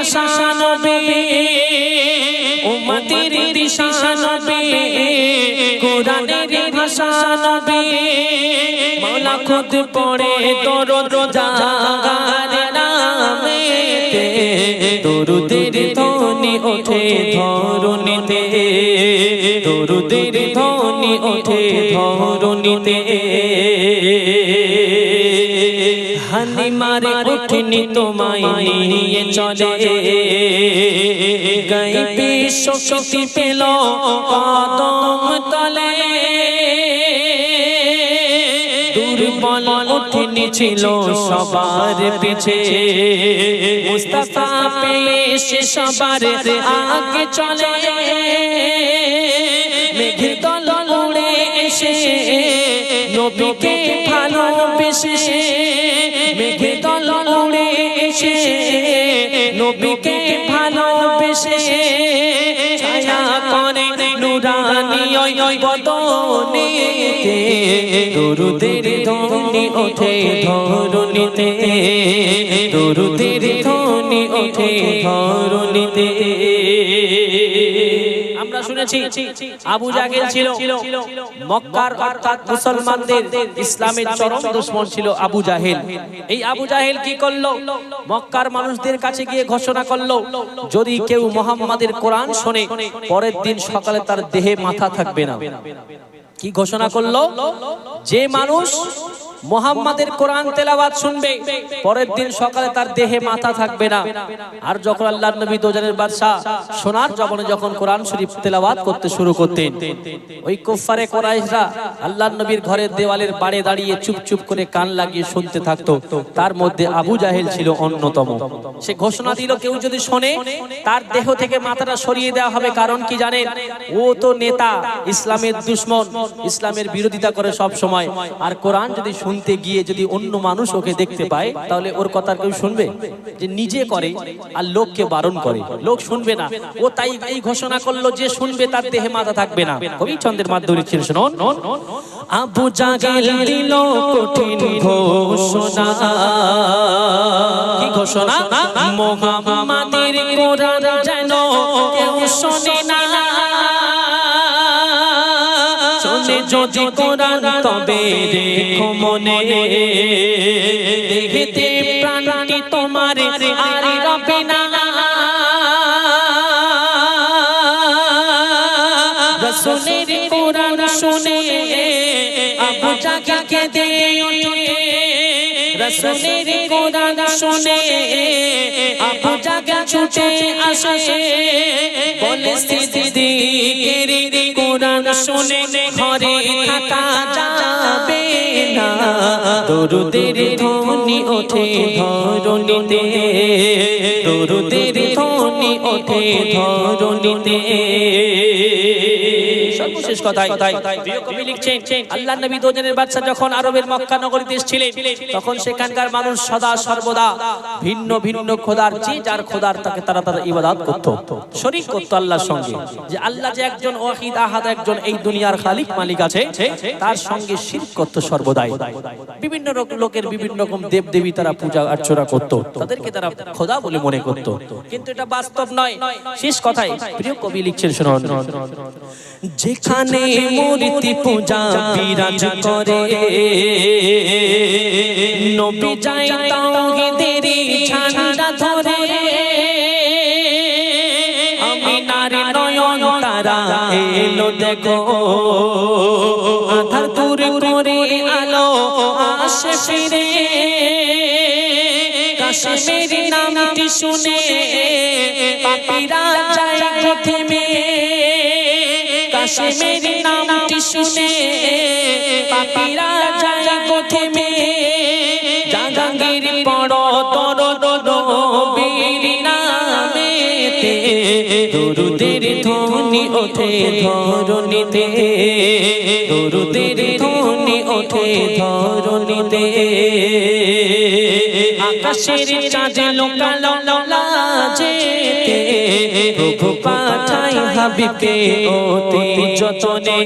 ভাষা নবী উম্মতের দিশা নবী কোরআনের ভাষা নবী মাওলা খুদ পড়ে তোর জাগার নামেতে, দরুদের ধ্বনি ওঠে ধরুনিতে দরুদের ধ্বনি ওঠে ধরুনিতে হানি মারে উঠনি তোমায় নিয়ে চলে। গাইবে শক্তি পেল কদম তলে। দুর্বল উঠনি ছিল সবার পিছে। মুস্তাফা পেশে সবার আগে চলে। মেঘের দল উড়ে এসে, নবীকে ভালোবেসে। নবীকে ভালোবেসে ছায়া করে নুরানি ওই বদনেতে দরুদের ধনি ওঠে ধরুনিতে দরুদের ধনি ওঠে ধরুনিতে শুনেছি আবু জাহেল ছিল মক্কার অর্থাৎ মুসলমানদের ইসলামের চরম দুশ্মন ছিল আবু জাহেল। এই আবু জাহেল কি করল? মক্কার মানুষদের কাছে গিয়ে ঘোষণা করল যদি কেউ মোহাম্মদের কোরআন শোনে পরের দিন সকালে তার দেহে মাথা থাকবে না। কি ঘোষণা করল? যে মানুষ মোহাম্মদের কোরআন তেলাওয়াত শুনবে, পরের দিন সকালে তার দেহে মাথা থাকবে না। আর যখন আল্লাহ নবী দোজানের বাদশাহ সোনার জবনে যখন কোরআন শরীফ তেলাওয়াত করতে শুরু করতেন, ওই কুফারে কোরাইশরা আল্লাহ নবীর ঘরের দেওয়ালের বাড়ে দাঁড়িয়ে চুপ চুপ করে কান লাগিয়ে শুনতে থাকতো। তার মধ্যে আবু জাহেল ছিল অন্যতম। সে ঘোষণা দিল, কেউ যদি শোনে, তার দেহ থেকে মাথাটা সরিয়ে দেওয়া হবে, কারণ কি জানেন? ও তো নেতা, ইসলামের দুশ্মন, ইসলামের বিরোধিতা করে সব সময় আর কোরআন যদি শুনতে গিয়ে যদি অন্য মানুষ ওকে দেখতে পায়, তাহলে ওর কথা কেউ শুনবে? যে নিজে করে আর লোককে বারণ করে। লোক শুনবে না। ও তাই এই ঘোষণা করল যে শুনবে, তার দেহে মাথা থাকবে না। কবি চন্দ্রের মাধ্যমে ছিল শুনুন। আবু দিল কঠিন ঘোষণা। কি ঘোষণা? মোহাম্মদের যেন শোনে। যদি কোরআন তবে রেখো মনে দেখতে প্রাণটি তোমার আর রবে না। রসুলের কোরআন শুনে আবু জাকে ওঠে রসুলের কোরআন শুনে আবু জাকে ছুটে আসে। বলে স্থিতি কোরআন শুনে ঘরে থাকা যাবে না। দরুদের ওঠে ধরুনিতে দরুদের ওঠে লিখছেন, আল্লাহ সর্বদা আল্লাহ যে একজন আহাদ একজন এই দুনিয়ার খালিক মালিক আছে, তার সঙ্গে শিরক করত সর্বদাই বিভিন্ন লোকের বিভিন্ন রকম দেব দেবী তারা পূজা অর্চনা করত। তাদেরকে তারা খোদা বলে মনে করত। কিন্তু এটা বাস্তব নয়। শেষ কথায় প্রিয় কবি লিখছেন শুনুন। যেখানে মূর্তি পূজা বিরাজ করে, নবী যায় তাওহীদের ঝান্ডা ধরে। আমি নারী নয়ন তারা এলো দেখো। আধার দূর করে আসে ফিরে কাশ্মীর নামটি শুনে পাপিরা যায় প্রথমে কাশ্মীর নামটি শুনে পাপিরা যায় প্রথমে ওঠে ধরুনিতে দরুদের ধ্বনি ওঠে ধরুনিতে আকাশের চাঁদে লোকালো প্রভু পাঠাই হাবিবকে অতি যতনে।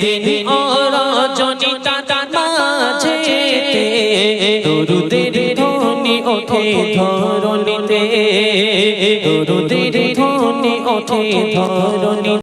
দিন ও রজনী তাতা দরুদের ওঠে ধরণীতে দরুদের ধ্বনি ওঠে ধরণী